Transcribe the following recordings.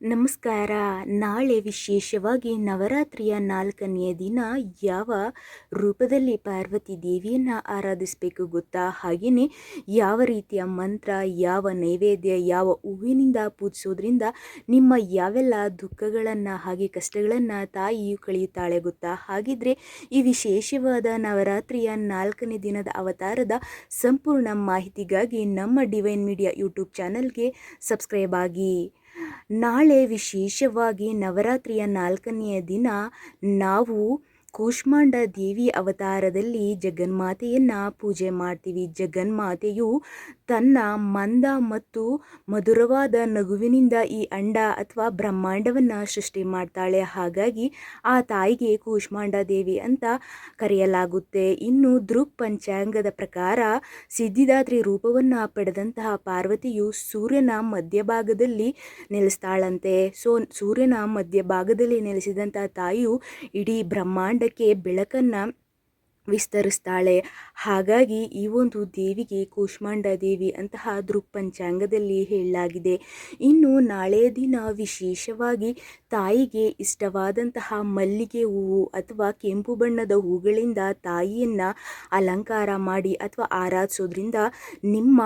ನಮಸ್ಕಾರ. ನಾಳೆ ವಿಶೇಷವಾಗಿ ನವರಾತ್ರಿಯ ನಾಲ್ಕನೆಯ ದಿನ ಯಾವ ರೂಪದಲ್ಲಿ ಪಾರ್ವತಿ ದೇವಿಯನ್ನು ಆರಾಧಿಸಬೇಕು ಗೊತ್ತಾ? ಹಾಗೆಯೇ ಯಾವ ರೀತಿಯ ಮಂತ್ರ, ಯಾವ ನೈವೇದ್ಯ, ಯಾವ ಹೂವಿನಿಂದ ಪೂಜಿಸೋದ್ರಿಂದ ನಿಮ್ಮ ಯಾವೆಲ್ಲ ದುಃಖಗಳನ್ನು ಹಾಗೆ ಕಷ್ಟಗಳನ್ನು ತಾಯಿಯು ಕಳೆಯುತ್ತಾಳೆ ಗೊತ್ತಾ? ಹಾಗಿದ್ರೆ ಈ ವಿಶೇಷವಾದ ನವರಾತ್ರಿಯ ನಾಲ್ಕನೇ ದಿನದ ಅವತಾರದ ಸಂಪೂರ್ಣ ಮಾಹಿತಿಗಾಗಿ ನಮ್ಮ ಡಿವೈನ್ ಮೀಡಿಯಾ ಯೂಟ್ಯೂಬ್ ಚಾನಲ್ಗೆ ಸಬ್ಸ್ಕ್ರೈಬ್ ಆಗಿ. ನಾಳೆ ವಿಶೇಷವಾಗಿ ನವರಾತ್ರಿಯ ನಾಲ್ಕನೆಯ ದಿನ ನಾವು ಕೂಷ್ಮಾಂಡ ದೇವಿ ಅವತಾರದಲ್ಲಿ ಜಗನ್ಮಾತೆಯನ್ನು ಪೂಜೆ ಮಾಡ್ತೀವಿ. ಜಗನ್ಮಾತೆಯು ತನ್ನ ಮಂದ ಮತ್ತು ಮಧುರವಾದ ನಗುವಿನಿಂದ ಈ ಅಂಡ ಅಥವಾ ಬ್ರಹ್ಮಾಂಡವನ್ನು ಸೃಷ್ಟಿ ಮಾಡ್ತಾಳೆ. ಹಾಗಾಗಿ ಆ ತಾಯಿಗೆ ಕೂಷ್ಮಾಂಡ ದೇವಿ ಅಂತ ಕರೆಯಲಾಗುತ್ತೆ. ಇನ್ನು ದೃಕ್ ಪಂಚಾಂಗದ ಪ್ರಕಾರ ಸಿದ್ಧಿದಾತ್ರಿ ರೂಪವನ್ನು ಪಡೆದಂತಹ ಪಾರ್ವತಿಯು ಸೂರ್ಯನ ಮಧ್ಯಭಾಗದಲ್ಲಿ ನೆಲೆಸ್ತಾಳಂತೆ. ಸೊ, ಸೂರ್ಯನ ಮಧ್ಯಭಾಗದಲ್ಲಿ ನೆಲೆಸಿದಂತಹ ತಾಯಿಯು ಇಡೀ ಬ್ರಹ್ಮಾಂಡಕ್ಕೆ ಬೆಳಕನ್ನು ವಿಸ್ತರಿಸ್ತಾಳೆ. ಹಾಗಾಗಿ ಈ ಒಂದು ದೇವಿಗೆ ಕೂಷ್ಮಾಂಡ ದೇವಿ ಅಂತಹ ದೃಕ್ಪಂಚಾಂಗದಲ್ಲಿ ಹೇಳಲಾಗಿದೆ. ಇನ್ನು ನಾಳೆಯ ದಿನ ವಿಶೇಷವಾಗಿ ತಾಯಿಗೆ ಇಷ್ಟವಾದಂತಹ ಮಲ್ಲಿಗೆ ಹೂವು ಅಥವಾ ಕೆಂಪು ಬಣ್ಣದ ಹೂಗಳಿಂದ ತಾಯಿಯನ್ನು ಅಲಂಕಾರ ಮಾಡಿ ಅಥವಾ ಆರಾಧಿಸೋದ್ರಿಂದ ನಿಮ್ಮ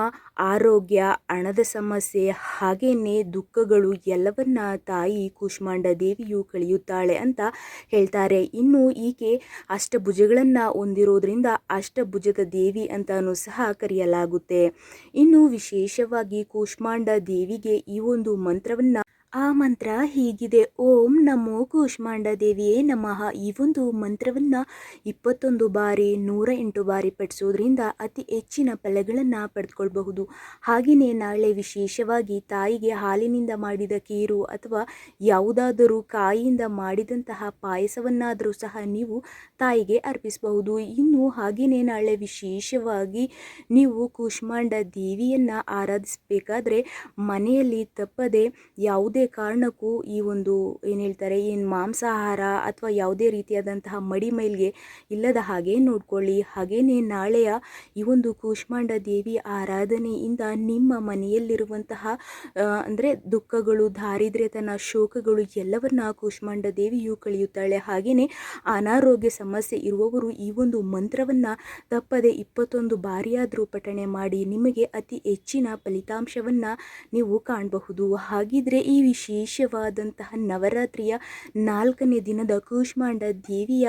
ಆರೋಗ್ಯ, ಹಣದ ಸಮಸ್ಯೆ ಹಾಗೆಯೇ ದುಃಖಗಳು ಎಲ್ಲವನ್ನ ತಾಯಿ ಕೂಷ್ಮಾಂಡ ದೇವಿಯು ಕಳೆಯುತ್ತಾಳೆ ಅಂತ ಹೇಳ್ತಾರೆ. ಇನ್ನು ಈಕೆ ಅಷ್ಟಭುಜಗಳನ್ನು ಹೊಂದಿರೋದ್ರಿಂದ ಅಷ್ಟಭುಜದ ದೇವಿ ಅಂತಾನೂ ಸಹ ಕರೆಯಲಾಗುತ್ತೆ. ಇನ್ನು ವಿಶೇಷವಾಗಿ ಕೂಷ್ಮಾಂಡ ದೇವಿಗೆ ಈ ಒಂದು ಮಂತ್ರವನ್ನು ಆ ಮಂತ್ರ ಹೀಗಿದೆ. ಓಂ ನಮೋ ಕೂಷ್ಮಾಂಡ ದೇವಿಯೇ ನಮಃ. ಈ ಒಂದು ಮಂತ್ರವನ್ನು ಇಪ್ಪತ್ತೊಂದು ಬಾರಿ, ನೂರ ಎಂಟು ಬಾರಿ ಪಠಿಸೋದ್ರಿಂದ ಅತಿ ಹೆಚ್ಚಿನ ಫಲಗಳನ್ನು ಪಡೆದುಕೊಳ್ಬಹುದು ಹಾಗೆಯೇ ನಾಳೆ ವಿಶೇಷವಾಗಿ ತಾಯಿಗೆ ಹಾಲಿನಿಂದ ಮಾಡಿದ ಕೀರು ಅಥವಾ ಯಾವುದಾದರೂ ಕಾಯಿಯಿಂದ ಮಾಡಿದಂತಹ ಪಾಯಸವನ್ನಾದರೂ ಸಹ ನೀವು ತಾಯಿಗೆ ಅರ್ಪಿಸಬಹುದು. ಇನ್ನು ಹಾಗೆಯೇ ನಾಳೆ ವಿಶೇಷವಾಗಿ ನೀವು ಕೂಷ್ಮಾಂಡ ದೇವಿಯನ್ನು ಆರಾಧಿಸಬೇಕಾದ್ರೆ ಮನೆಯಲ್ಲಿ ತಪ್ಪದೆ ಯಾವುದೇ ಕಾರಣಕ್ಕೂ ಈ ಒಂದು, ಏನು ಹೇಳ್ತಾರೆ, ಏನು ಮಾಂಸಾಹಾರ ಅಥವಾ ಯಾವುದೇ ರೀತಿಯಾದಂತಹ ಮಡಿ ಮೈಲ್ಗೆ ಇಲ್ಲದ ಹಾಗೆ ನೋಡ್ಕೊಳ್ಳಿ. ಹಾಗೆಯೇ ನಾಳೆಯ ಈ ಒಂದು ಕೂಷ್ಮಾಂಡ ದೇವಿ ಆರಾಧನೆಯಿಂದ ನಿಮ್ಮ ಮನೆಯಲ್ಲಿರುವಂತಹ ಅಂದರೆ ದುಃಖಗಳು, ದಾರಿದ್ರ್ಯತನ, ಶೋಕಗಳು ಎಲ್ಲವನ್ನ ಕೂಷ್ಮಾಂಡ ದೇವಿಯು ಕಳೆಯುತ್ತಾಳೆ. ಹಾಗೆಯೇ ಅನಾರೋಗ್ಯ ಸಮಸ್ಯೆ ಇರುವವರು ಈ ಒಂದು ಮಂತ್ರವನ್ನು ತಪ್ಪದೆ ಇಪ್ಪತ್ತೊಂದು ಬಾರಿಯಾದರೂ ಪಠಣೆ ಮಾಡಿ ನಿಮಗೆ ಅತಿ ಹೆಚ್ಚಿನ ಫಲಿತಾಂಶವನ್ನು ನೀವು ಕಾಣಬಹುದು. ಹಾಗಿದ್ರೆ ಈ ವಿಶೇಷವಾದಂತಹ ನವರಾತ್ರಿಯ ನಾಲ್ಕನೇ ದಿನದ ಕೂಷ್ಮಾಂಡ ದೇವಿಯ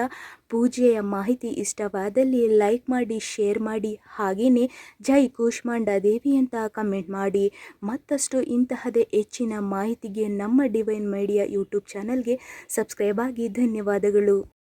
ಪೂಜೆಯ ಮಾಹಿತಿ ಇಷ್ಟವಾದಲ್ಲಿ ಲೈಕ್ ಮಾಡಿ ಶೇರ್ ಮಾಡಿ ಹಾಗೆಯೇ ಜೈ ಕೂಷ್ಮಾಂಡ ದೇವಿ ಅಂತ ಕಮೆಂಟ್ ಮಾಡಿ. ಮತ್ತಷ್ಟು ಇಂತಹದೇ ಹೆಚ್ಚಿನ ಮಾಹಿತಿಗೆ ನಮ್ಮ ಡಿವೈನ್ ಮೀಡಿಯಾ ಯೂಟ್ಯೂಬ್ ಚಾನಲ್ಗೆ ಸಬ್ಸ್ಕ್ರೈಬ್ ಆಗಿ ಧನ್ಯವಾದಗಳು.